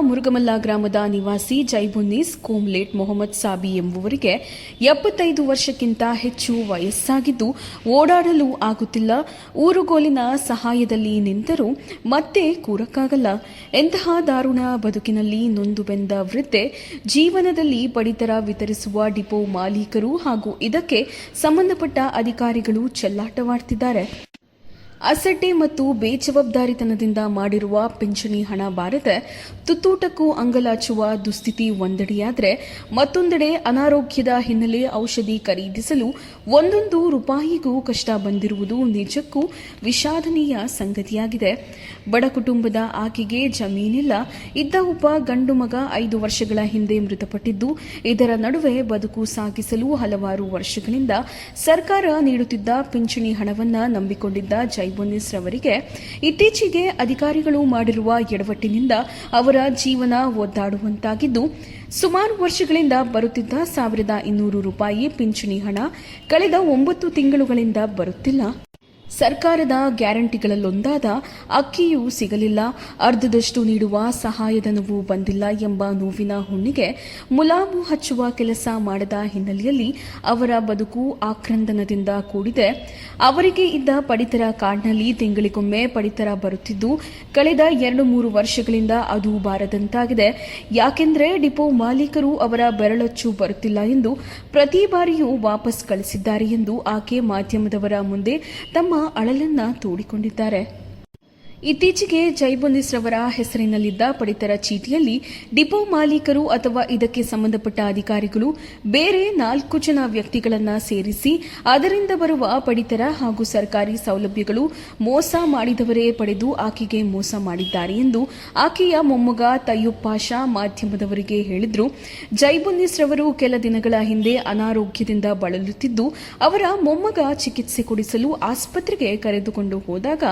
ಮುರುಗಮಲ್ಲ ಗ್ರಾಮದ ನಿವಾಸಿ ಜೈಬುನ್ನೀಸ್ ಕೋಮ್ಲೇಟ್ ಮೊಹಮ್ಮದ್ ಸಾಬಿ ಎಂಬುವರಿಗೆ ಎಪ್ಪತ್ತೈದು ವರ್ಷಕ್ಕಿಂತ ಹೆಚ್ಚು ವಯಸ್ಸಾಗಿದ್ದು ಓಡಾಡಲು ಆಗುತ್ತಿಲ್ಲ. ಊರುಗೋಲಿನ ಸಹಾಯದಲ್ಲಿ ನಿಂತರೂ ಮತ್ತೆ ಕೂರಕ್ಕಾಗಲ್ಲ. ಎಂತಹ ದಾರುಣ ಬದುಕಿನಲ್ಲಿ ನೊಂದು ಬೆಂದ ವೃದ್ಧೆ ಜೀವನದಲ್ಲಿ ಪಡಿತರ ವಿತರಿಸುವ ಡಿಪೋ ಮಾಲೀಕರು ಹಾಗೂ ಇದಕ್ಕೆ ಸಂಬಂಧಪಟ್ಟ ಅಧಿಕಾರಿಗಳು ಚೆಲ್ಲಾಟವಾಡ್ತಿದ್ದಾರೆ. ಅಸಡ್ಡೆ ಮತ್ತು ಬೇಜವಾಬ್ದಾರಿತನದಿಂದ ಮಾಡಿರುವ ಪಿಂಚಣಿ ಹಣ ಬಾರದೆ ತುತ್ತೂಟಕ್ಕೂ ಅಂಗಲಾಚುವ ದುಸ್ಥಿತಿ ಒಂದೆಡೆಯಾದರೆ ಮತ್ತೊಂದೆಡೆ ಅನಾರೋಗ್ಯದ ಹಿನ್ನೆಲೆ ಔಷಧಿ ಖರೀದಿಸಲು ಒಂದೊಂದು ರೂಪಾಯಿಗೂ ಕಷ್ಟ ಬಂದಿರುವುದು ನಿಜಕ್ಕೂ ವಿಷಾದನೀಯ ಸಂಗತಿಯಾಗಿದೆ. ಬಡ ಕುಟುಂಬದ ಆಕೆಗೆ ಜಮೀನಿಲ್ಲ. ಇದ್ದ ಒಬ್ಬ ಗಂಡು ಮಗ ಐದು ವರ್ಷಗಳ ಹಿಂದೆ ಮೃತಪಟ್ಟಿದ್ದು, ಇದರ ನಡುವೆ ಬದುಕು ಸಾಗಿಸಲು ಹಲವಾರು ವರ್ಷಗಳಿಂದ ಸರ್ಕಾರ ನೀಡುತ್ತಿದ್ದ ಪಿಂಚಣಿ ಹಣವನ್ನು ನಂಬಿಕೊಂಡಿದ್ದ ಜೈಬೊನ್ನಿಸ್ ರವರಿಗೆ ಇತ್ತೀಚೆಗೆ ಅಧಿಕಾರಿಗಳು ಮಾಡಿರುವ ಎಡವಟ್ಟಿನಿಂದ ಅವರ ಜೀವನ ಒದ್ದಾಡುವಂತಾಗಿದ್ದು, ಸುಮಾರು ವರ್ಷಗಳಿಂದ ಬರುತ್ತಿದ್ದ ಸಾವಿರದ ಇನ್ನೂರು ರೂಪಾಯಿ ಪಿಂಚಣಿ ಹಣ ಕಳೆದ ಒಂಬತ್ತು ತಿಂಗಳುಗಳಿಂದ ಬರುತ್ತಿಲ್ಲ. ಸರ್ಕಾರದ ಗ್ಯಾರಂಟಿಗಳಲ್ಲೊಂದಾದ ಅಕ್ಕಿಯೂ ಸಿಗಲಿಲ್ಲ. ಅರ್ಧದಷ್ಟು ನೀಡುವ ಸಹಾಯಧನವೂ ಬಂದಿಲ್ಲ ಎಂಬ ನೋವಿನ ಹುಣ್ಣಿಗೆ ಮುಲಾಮು ಹಚ್ಚುವ ಕೆಲಸ ಮಾಡದ ಹಿನ್ನೆಲೆಯಲ್ಲಿ ಅವರ ಬದುಕು ಆಕ್ರಂದನದಿಂದ ಕೂಡಿದೆ. ಅವರಿಗೆ ಇದ್ದ ಪಡಿತರ ಕಾರ್ಡ್ನಲ್ಲಿ ತಿಂಗಳಿಗೊಮ್ಮೆ ಪಡಿತರ ಬರುತ್ತಿದ್ದು, ಕಳೆದ ಎರಡು ಮೂರು ವರ್ಷಗಳಿಂದ ಅದು ಬಾರದಂತಾಗಿದೆ. ಯಾಕೆಂದರೆ ಡಿಪೋ ಮಾಲೀಕರು ಅವರ ಬೆರಳಚ್ಚು ಬರುತ್ತಿಲ್ಲ ಎಂದು ಪ್ರತಿ ಬಾರಿಯೂ ವಾಪಸ್ ಕಳಿಸಿದ್ದಾರೆ ಎಂದು ಆಕೆ ಮಾಧ್ಯಮದವರ ಮುಂದೆ ತಮ್ಮ ಅಳಲನ್ನ ತೋಡಿಕೊಂಡಿದ್ದಾರೆ. ಇತ್ತೀಚೆಗೆ ಜೈಬೊಂದಿಸ್ರವರ ರವರ ಹೆಸರಿನಲ್ಲಿದ್ದ ಪಡಿತರ ಚೀಟಿಯಲ್ಲಿ ಡಿಪೋ ಮಾಲೀಕರು ಅಥವಾ ಇದಕ್ಕೆ ಸಂಬಂಧಪಟ್ಟ ಅಧಿಕಾರಿಗಳು ಬೇರೆ ನಾಲ್ಕು ಜನ ವ್ಯಕ್ತಿಗಳನ್ನ ಸೇರಿಸಿ ಅದರಿಂದ ಬರುವ ಪಡಿತರ ಹಾಗೂ ಸರ್ಕಾರಿ ಸೌಲಭ್ಯಗಳು ಮೋಸ ಮಾಡಿದವರೇ ಪಡೆದು ಆಕೆಗೆ ಮೋಸ ಮಾಡಿದ್ದಾರೆ ಎಂದು ಆಕೆಯ ಮೊಮ್ಮಗ ತಯ್ಯುಬ್ ಪಾಷಾ ಮಾಧ್ಯಮದವರಿಗೆ ಹೇಳಿದ್ರು. ಜೈಬೊಂದಿಸ್ರವರು ರವರು ಕೆಲ ದಿನಗಳ ಹಿಂದೆ ಅನಾರೋಗ್ಯದಿಂದ ಬಳಲುತ್ತಿದ್ದು, ಅವರ ಮೊಮ್ಮಗ ಚಿಕಿತ್ಸೆ ಕೊಡಿಸಲು ಆಸ್ಪತ್ರೆಗೆ ಕರೆದುಕೊಂಡು ಹೋದಾಗ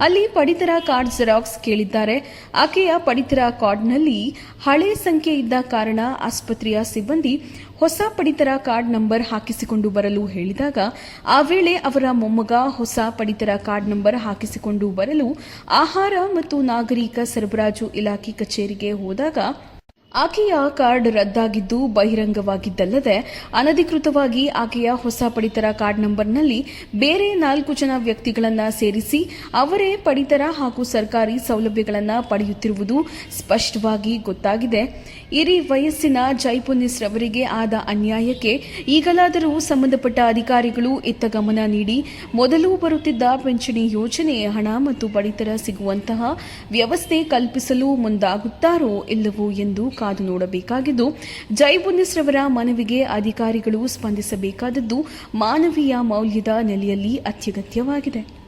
ಅಲ್ಲಿ ಪಡಿತರ ಕಾರ್ಡ್ ಜೆರಾಕ್ಸ್ ಕೇಳಿದ್ದಾರೆ. ಆಕೆಯ ಪಡಿತರ ಕಾರ್ಡ್ನಲ್ಲಿ ಹಳೆ ಸಂಖ್ಯೆ ಇದ್ದ ಕಾರಣ ಆಸ್ಪತ್ರೆಯ ಸಿಬ್ಬಂದಿ ಹೊಸ ಪಡಿತರ ಕಾರ್ಡ್ ನಂಬರ್ ಹಾಕಿಸಿಕೊಂಡು ಬರಲು ಹೇಳಿದಾಗ, ಆ ವೇಳೆ ಅವರ ಮೊಮ್ಮಗ ಹೊಸ ಪಡಿತರ ಕಾರ್ಡ್ ನಂಬರ್ ಹಾಕಿಸಿಕೊಂಡು ಬರಲು ಆಹಾರ ಮತ್ತು ನಾಗರಿಕ ಸರಬರಾಜು ಇಲಾಖೆ ಕಚೇರಿಗೆ ಹೋದಾಗ ಆಕೆಯ ಕಾರ್ಡ್ ರದ್ದಾಗಿದ್ದು ಬಹಿರಂಗವಾಗಿದ್ದಲ್ಲದೆ ಅನಧಿಕೃತವಾಗಿ ಆಕೆಯ ಹೊಸ ಪಡಿತರ ಕಾರ್ಡ್ ನಂಬರ್ನಲ್ಲಿ ಬೇರೆ ನಾಲ್ಕು ಜನ ವ್ಯಕ್ತಿಗಳನ್ನು ಸೇರಿಸಿ ಅವರೇ ಪಡಿತರ ಹಾಗೂ ಸರ್ಕಾರಿ ಸೌಲಭ್ಯಗಳನ್ನು ಪಡೆಯುತ್ತಿರುವುದು ಸ್ಪಷ್ಟವಾಗಿ ಗೊತ್ತಾಗಿದೆ. ಇರಿ ವಯಸ್ಸಿನ ಜೈಪುನಿಸ್ ರವರಿಗೆ ಆದ ಅನ್ಯಾಯಕ್ಕೆ ಈಗಲಾದರೂ ಸಂಬಂಧಪಟ್ಟ ಅಧಿಕಾರಿಗಳು ಇತ್ತ ಗಮನ ನೀಡಿ ಮೊದಲು ಬರುತ್ತಿದ್ದ ಪಿಂಚಣಿ ಯೋಜನೆ ಹಣ ಮತ್ತು ಪಡಿತರ ಸಿಗುವಂತಹ ವ್ಯವಸ್ಥೆ ಕಲ್ಪಿಸಲು ಮುಂದಾಗುತ್ತಾರೋ ಇಲ್ಲವೋ ಎಂದು ಕಾದು ನೋಡಬೇಕಾಗಿದ್ದು ಜೈಬುನ್ನಿಸ್ ರವರ ಮನವಿಗೆ ಅಧಿಕಾರಿಗಳು ಸ್ಪಂದಿಸಬೇಕಾದದ್ದು ಮಾನವೀಯ ಮೌಲ್ಯದ ನೆಲೆಯಲ್ಲಿ ಅತ್ಯಗತ್ಯವಾಗಿದೆ.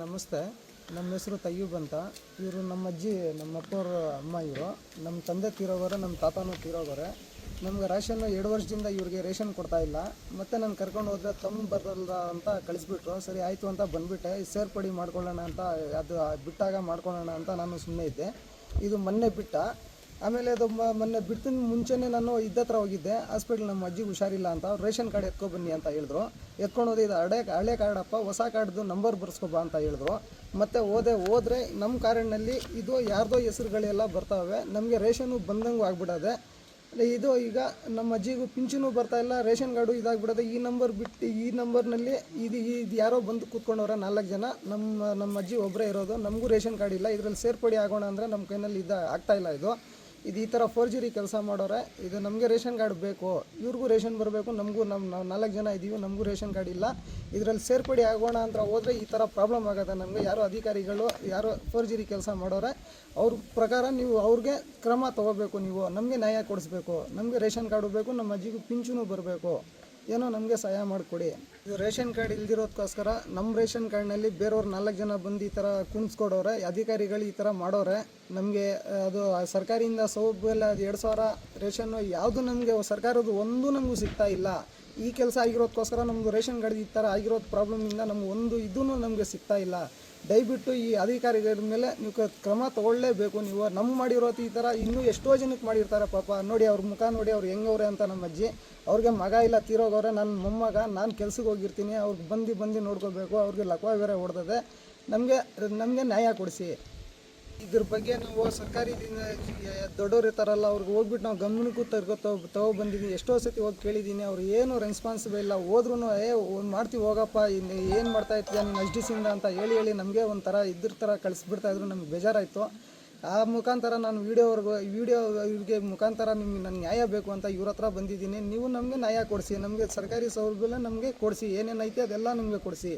ನಮಸ್ತೆ, ನಮ್ಮ ಹೆಸರು ತಯ್ಯೂಬ್ ಅಂತ. ಇವರು ನಮ್ಮ ಅಜ್ಜಿ ನಮ್ಮ ಅಪ್ಪವ್ರ ಅಮ್ಮ ಇವರು. ನಮ್ಮ ತಂದೆ ತೀರೋಗರೆ ನಮ್ಮ ತಾತನೂ ತೀರೋಗರೆ ನಮ್ಗೆ ರೇಷನ್ ಎರಡು ವರ್ಷದಿಂದ ಇವ್ರಿಗೆ ರೇಷನ್ ಕೊಡ್ತಾ ಇಲ್ಲ. ಮತ್ತೆ ನಾನು ಕರ್ಕೊಂಡು ಹೋದ್ರೆ ತಮ್ಮ ಬರಲ್ಲ ಅಂತ ಕಳಿಸ್ಬಿಟ್ರು. ಸರಿ, ಆಯಿತು ಅಂತ ಬಂದ್ಬಿಟ್ಟೆ. ಸೇರ್ಪಡಿ ಮಾಡ್ಕೊಳ್ಳೋಣ ಅಂತ, ಅದು ಬಿಟ್ಟಾಗ ಮಾಡ್ಕೊಳ್ಳೋಣ ಅಂತ ನಾನು ಸುಮ್ಮನೆ ಇದ್ದೆ. ಇದು ಮೊನ್ನೆ ಬಿಟ್ಟ. ಆಮೇಲೆ ಅದು ಮೊನ್ನೆ ಬಿಡ್ತಿನ ಮುಂಚೆನೇ ನಾನು ಇದ್ದತ್ರ ಹೋಗಿದ್ದೆ. ಹಾಸ್ಪಿಟ್ಲ್ ನಮ್ಮ ಅಜ್ಜಿಗೆ ಹುಷಾರಿಲ್ಲ ಅಂತ ರೇಷನ್ ಕಾರ್ಡ್ ಎತ್ಕೊ ಬನ್ನಿ ಅಂತ ಹೇಳಿದ್ರು. ಎತ್ಕೊಂಡು ಹೋದೆ ಇದು ಹಳೆ ಹಳೆ ಕಾರ್ಡಪ್ಪ ಹೊಸ ಕಾರ್ಡ್ದು ನಂಬರ್ ಬರ್ಸ್ಕೊಬಾ ಅಂತ ಹೇಳಿದ್ರು. ಮತ್ತೆ ಹೋದೆ, ಹೋದ್ರೆ ನಮ್ಮ ಕಾರ್ಡ್ನಲ್ಲಿ ಇದು ಯಾರ್ದೋ ಹೆಸರುಗಳೆಲ್ಲ ಬರ್ತಾವೆ. ನಮಗೆ ರೇಷನ್ನು ಬಂದಂಗೂ ಆಗ್ಬಿಡದೆ. ಇದು ಈಗ ನಮ್ಮ ಅಜ್ಜಿಗೂ ಪಿಂಚನು ಬರ್ತಾ ಇಲ್ಲ, ರೇಷನ್ ಕಾರ್ಡು ಇದಾಗ್ಬಿಡೋದು. ಈ ನಂಬರ್ ಬಿಟ್ಟು ಈ ನಂಬರ್ನಲ್ಲಿ ಇದು ಇದು ಯಾರೋ ಬಂದು ಕೂತ್ಕೊಂಡವ್ರೆ ನಾಲ್ಕು ಜನ. ನಮ್ಮ ನಮ್ಮ ಅಜ್ಜಿ ಒಬ್ಬರೇ ಇರೋದು. ನಮಗೂ ರೇಷನ್ ಕಾರ್ಡ್ ಇಲ್ಲ. ಇದರಲ್ಲಿ ಸೇರ್ಪಡೆ ಆಗೋಣ ಅಂದರೆ ನಮ್ಮ ಕೈನಲ್ಲಿ ಇದು ಆಗ್ತಾಯಿಲ್ಲ ಇದು. ಇದು ಈ ಥರ ಫೋರ್ಜರಿ ಕೆಲಸ ಮಾಡೋರೆ, ಇದು ನಮಗೆ ರೇಷನ್ ಕಾರ್ಡ್ ಬೇಕು, ಇವ್ರಿಗೂ ರೇಷನ್ ಬರಬೇಕು, ನಮಗೂ ನಮ್ಮ ನಾವು ನಾಲ್ಕು ಜನ ಇದ್ದೀವಿ ನಮಗೂ ರೇಷನ್ ಕಾರ್ಡ್ ಇಲ್ಲ, ಇದರಲ್ಲಿ ಸೇರ್ಪಡೆ ಆಗೋಣ ಅಂತ ಹೋದರೆ ಈ ಥರ ಪ್ರಾಬ್ಲಮ್ ಆಗುತ್ತೆ. ನಮಗೆ ಯಾರೋ ಅಧಿಕಾರಿಗಳು, ಯಾರೋ ಫೋರ್ಜರಿ ಕೆಲಸ ಮಾಡೋರೆ, ಅವ್ರ ಪ್ರಕಾರ ನೀವು ಅವ್ರಿಗೆ ಕ್ರಮ ತಗೋಬೇಕು ನೀವು, ನಮಗೆ ನ್ಯಾಯ ಕೊಡಿಸ್ಬೇಕು, ನಮಗೆ ರೇಷನ್ ಕಾರ್ಡು ಬೇಕು, ನಮ್ಮ ಅಜ್ಜಿಗೂ ಪಿಂಚಣು ಬರಬೇಕು. ಏನೋ ನಮಗೆ ಸಹಾಯ ಮಾಡಿಕೊಡಿ. ಇದು ರೇಷನ್ ಕಾರ್ಡ್ ಇಲ್ದಿರೋದಕ್ಕೋಸ್ಕರ ನಮ್ಮ ರೇಷನ್ ಕಾರ್ಡ್ನಲ್ಲಿ ಬೇರೆಯವ್ರು ನಾಲ್ಕು ಜನ ಬಂದು ಈ ಥರ ಕುಣಿಸ್ಕೊಡೋರೆ, ಅಧಿಕಾರಿಗಳು ಈ ಥರ ಮಾಡೋರೆ, ನಮಗೆ ಅದು ಸರ್ಕಾರಿಯಿಂದ ಸೌಲಭ್ಯ ಎರಡು ಸಾವಿರ ರೇಷನ್ನು ಯಾವುದು ನಮಗೆ ಸರ್ಕಾರದ ಒಂದು ನಮಗೂ ಸಿಗ್ತಾ ಇಲ್ಲ. ಈ ಕೆಲಸ ಆಗಿರೋದಕ್ಕೋಸ್ಕರ ನಮ್ಮದು ರೇಷನ್ ಕಾರ್ಡ್ ಈ ಥರ ಆಗಿರೋದು ಪ್ರಾಬ್ಲಮಿಂದ ನಮ್ಗೆ ಒಂದು ಇದೂ ನಮಗೆ ಸಿಗ್ತಾ ಇಲ್ಲ. ದಯವಿಟ್ಟು ಈ ಅಧಿಕಾರಿಗಳ ಮೇಲೆ ನೀವು ಕ್ರಮ ತಗೊಳ್ಳೇಬೇಕು. ನೀವು ನಮ್ಮ ಮಾಡಿರೋದು ಈ ಥರ ಇನ್ನೂ ಎಷ್ಟೋ ಜನಕ್ಕೆ ಮಾಡಿರ್ತಾರೆ ಪಾಪ. ನೋಡಿ, ಅವ್ರ ಮುಖ ನೋಡಿ, ಅವ್ರು ಹೆಂಗವ್ರೆ ಅಂತ ನಮ್ಮ ಅಜ್ಜಿ. ಅವ್ರಿಗೆ ಮಗ ಇಲ್ಲ, ತೀರೋಗವ್ರೆ. ನನ್ನ ಮೊಮ್ಮಗ, ನಾನು ಕೆಲ್ಸಕ್ಕೆ ಹೋಗಿರ್ತೀನಿ. ಅವ್ರಿಗೆ ಬಂದು ಬಂದು ನೋಡ್ಕೋಬೇಕು. ಅವ್ರಿಗೆ ಲಕ್ವ ಬೇರೆ ಹೊಡೆದದೆ. ನಮಗೆ ನಮಗೆ ನ್ಯಾಯ ಕೊಡಿಸಿ. ಇದ್ರ ಬಗ್ಗೆ ನಾವು ಸರ್ಕಾರಿ ದೊಡ್ಡವ್ರು ಇರ್ತಾರಲ್ಲ, ಅವ್ರಿಗೆ ಹೋಗ್ಬಿಟ್ಟು ನಾವು ಗಮನಕ್ಕೂ ತರ್ಗೋ ತಗೋ ಬಂದಿದ್ದೀನಿ ಎಷ್ಟೋ ಸತಿ ಹೋಗಿ ಕೇಳಿದ್ದೀನಿ ಅವ್ರು ಏನು ರೆಸ್ಪಾನ್ಸಿಬಲ್ ಇಲ್ಲ. ಹೋದ್ರೂ ಏ, ಒಂದು ಮಾಡ್ತೀವಿ, ಹೋಗಪ್ಪ ಇನ್ನು ಏನು ಮಾಡ್ತಾ ಇರ್ತೀಯ ನೀನು ಅಷ್ಟು ಸಿಯಿಂದ ಅಂತ ಹೇಳಿ ಹೇಳಿ ನಮಗೆ ಒಂಥರ ಇದ್ರ ಥರ ಕಳಿಸ್ಬಿಡ್ತಾ ಇದ್ರು. ನಮ್ಗೆ ಬೇಜಾರಾಯಿತು. ಆ ಮುಖಾಂತರ ನಾನು ವೀಡಿಯೋವರೆಗೂ ವಿಡಿಯೋ ಇವ್ರಿಗೆ ಮುಖಾಂತರ ನಿಮ್ಗೆ ನನಗೆ ನ್ಯಾಯ ಬೇಕು ಅಂತ ಇವ್ರ ಹತ್ರ ಬಂದಿದ್ದೀನಿ ನೀವು ನಮಗೆ ನ್ಯಾಯ ಕೊಡಿಸಿ, ನಮಗೆ ಸರ್ಕಾರಿ ಸೌಲಭ್ಯ ನಮಗೆ ಕೊಡಿಸಿ ಏನೇನೈತೆ ಅದೆಲ್ಲ ನಮಗೆ ಕೊಡಿಸಿ.